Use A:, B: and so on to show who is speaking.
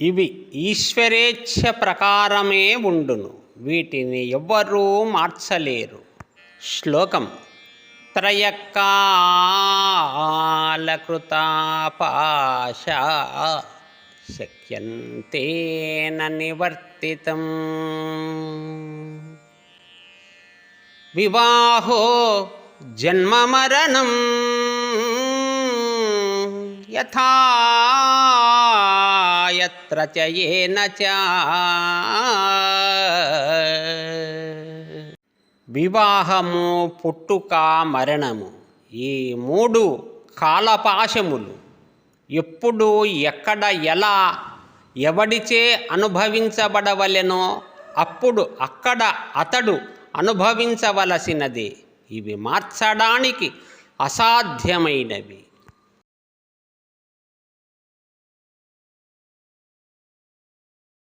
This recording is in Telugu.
A: ఇవి ఈశ్వరేచ్ఛ ప్రకారమే ఉండును. వీటిని ఎవ్వరూ మార్చలేరు. శ్లోకం. త్రయకాలకృతాపాశ శక్యంతేన నివర్తితం. వివాహో జన్మమరణం యథా యత్ర చయేన వివాహము పుట్టుక మరణము ఈ మూడు కాలపాశములు ఎప్పుడు ఎక్కడ ఎలా ఎవడిచే అనుభవించబడవలెనో అప్పుడు అక్కడ అతడు అనుభవించవలసినది. ఇవి మార్చడానికి అసాధ్యమైనవి.